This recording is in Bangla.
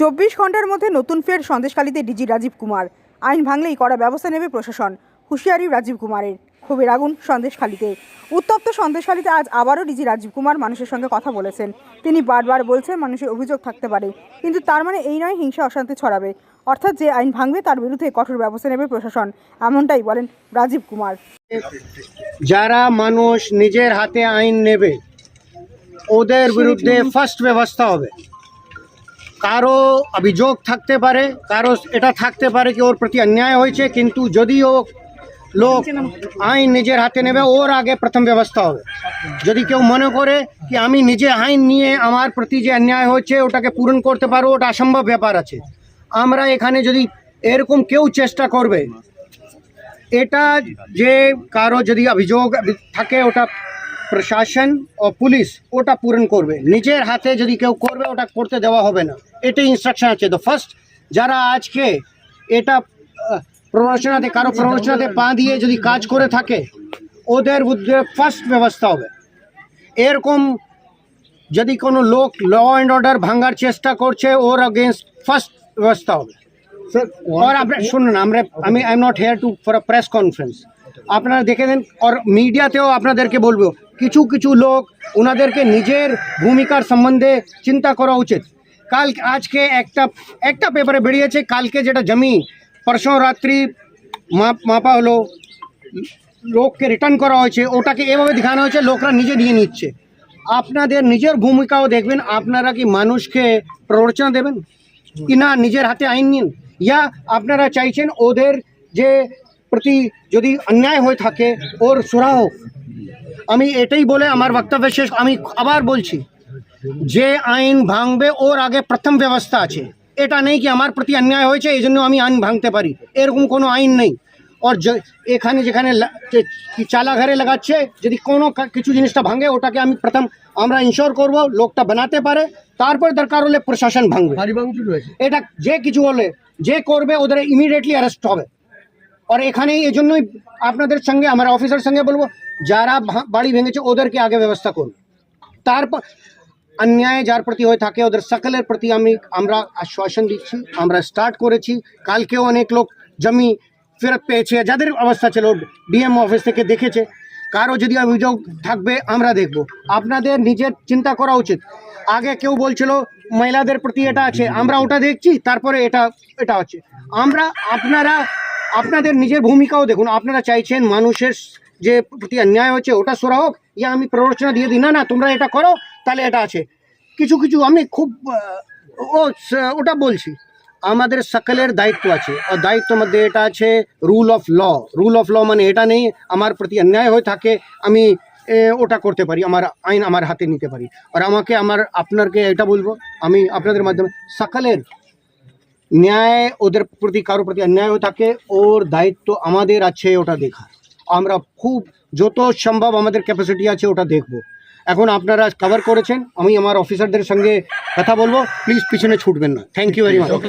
চব্বিশ ঘণ্টার মধ্যে নতুন ফের সন্দেশখালীতে ডিজি রাজীব কুমার। আইন ভাঙলেই কড়া ব্যবস্থা নেবে প্রশাসন, হুঁশিয়ারি রাজীব কুমারের। ক্ষোভের আগুন সন্দেশখালীতে। উত্তপ্ত সন্দেশখালীতে আজ আবারও ডিজি রাজীব কুমার মানুষের সঙ্গে কথা বলেছেন। তিনি বারবার বলছেন মানুষের অভিযোগ থাকতে পারে, কিন্তু তার মানে এই নয় হিংসা অশান্তি ছড়াবে। অর্থাৎ যে আইন ভাঙবে তার বিরুদ্ধে কঠোর ব্যবস্থা নেবে প্রশাসন, এমনটাই বলেন রাজীব কুমার। যারা মানুষ নিজের হাতে আইন নেবে, ওদের বিরুদ্ধে ফার্স্ট ব্যবস্থা হবে। কারও অভিযোগ থাকতে পারে, কারও এটা থাকতে পারে কি ওর প্রতি অন্যায় হয়েছে, কিন্তু যদি ও লোক আইন নিজের হাতে নেবে, ওর আগে প্রথম ব্যবস্থা হবে। যদি কেউ মনে করে কি আমি নিজে আইন নিয়ে আমার প্রতি যে অন্যায় হচ্ছে ওটাকে পূরণ করতে পারব ওটা অসম্ভব ব্যাপার আছে। আমরা এখানে যদি এরকম কেউ চেষ্টা করবে, এটা যে কারও যদি অভিযোগ থাকে, ওটা প্রশাসন ও পুলিশ ওটা পূরণ করবে। নিজের হাতে যদি কেউ করবে ওটা করতে দেওয়া হবে না। এটাই ইনস্ট্রাকশন আছে। তো ফার্স্ট যারা আজকে এটা প্ররোচনাতে কারও প্ররোচনাতে পা দিয়ে যদি কাজ করে থাকে ওদের বিরুদ্ধে ফার্স্ট ব্যবস্থা হবে। এরকম যদি কোনো লোক ল অ্যান্ড অর্ডার ভাঙার চেষ্টা করছে ওর অগেনস্ট ফার্স্ট ব্যবস্থা হবে। और আপনার শুনুন আমরা আমি I am not here to for a press conference আপনারা দেখে দেন আর মিডিয়াতেও আপনাদেরকে বলব কিছু কিছু লোক ওনাদেরকে নিজের ভূমিকার সম্বন্ধে চিন্তা করা উচিত। কাল আজকে একটা একটা পেপারে বেরিয়েছে কালকে যেটা জমি পরশু রাত্রি মাপ মাপা হলো লোককে রিটার্ন করা হয়েছে ওটাকে এভাবে দেখানো হয়েছে লোকরা নিজে নিয়ে নিচ্ছে। আপনাদের নিজের ভূমিকাও দেখবেন আপনারা কি মানুষকে প্ররোচনা দেবেন? কি না নিজের হাতে আইন নিন? ইয়া আপনারা চাইছেন ওদের যে প্রতি যদি অন্যায় হয়ে থাকে ওর সুরা হোক আমি এটাই বলে আমার বক্তব্য শেষ। আমি আবার বলছি যে আইন ভাঙবে ওর আগে প্রথম ব্যবস্থা আছে। এটা নেই কি আমার প্রতি অন্যায় হয়েছে এই জন্য আমি আইন ভাঙতে পারি। এরকম কোনো আইন নেই। ওর এখানে যেখানে লা- যে- কি চালাঘরে লাগাচ্ছে যদি কোনো কিছু জিনিসটা ভাঙে ওটাকে আমি প্রথম আমরা ইনশোর করব লোকটা বানাতে পারে। তারপরে দরকার হলে প্রশাসন ভাঙবে। এটা যে কিছু হলে যে করবে ওদের ইমিডিয়েটলি অ্যারেস্ট হবে। আর এখানে এই জন্যই আপনাদের সঙ্গে, আমার অফিসার সঙ্গে বলব, যারা বাড়ি ভেঙেছে, ওদেরকে আগে ব্যবস্থা করুন। তারপর অন্যায় যার প্রতি হয়ে থাকে, ওদের সকলের প্রতি আমি, আমরা আশ্বাসন দিচ্ছি, আমরা স্টার্ট করেছি। কালকেও অনেক লোক জমি ফেরত পেয়েছে, যাদের অবস্থা ছিল ডিএম অফিস থেকে দেখেছে। কারও যদি অভিযোগ থাকবে, আমরা দেখব। আপনাদের নিজের চিন্তা করা উচিত। আগে কেউ বলছিল, মহিলাদের প্রতি এটা আছে, আমরা ওটা দেখছি, তারপরে এটা এটা আছে। আমরা, আপনারা আপনাদের নিজের ভূমিকাও দেখুন। আপনারা চাইছেন মানুষের যে প্রতি অন্যায় হচ্ছে ওটা সরা হোক, ইয়া আমি প্ররোচনা দিয়ে দিই, না না, তোমরা এটা করো, তাহলে এটা আছে। কিছু কিছু আমি খুব ও ওটা বলছি। আমাদের সকলের দায়িত্ব আছে। আর দায়িত্ব মধ্যে এটা আছে rule of law rule of law মানে এটা নেই, আমার প্রতি অন্যায় হয়ে থাকে, আমি ওটা করতে পারি, আমার আইন আমার হাতে নিতে পারি। আর আমাকে, আমার আপনাকে এটা বলব, আমি আপনাদের মাধ্যমে, সকলের ন্যায় ওদের প্রতি, কারোর প্রতি অন্যায় হয়ে থাকে, ওর দায়িত্ব আমাদের আছে ওটা দেখা আমরা খুব, যত সম্ভব আমাদের ক্যাপাসিটি আছে ওটা দেখব। এখন আপনারা কভার করেছেন, আমি আমার অফিসারদের সঙ্গে কথা বলব প্লিজ পিছনে ছুটবেন না। Thank you very much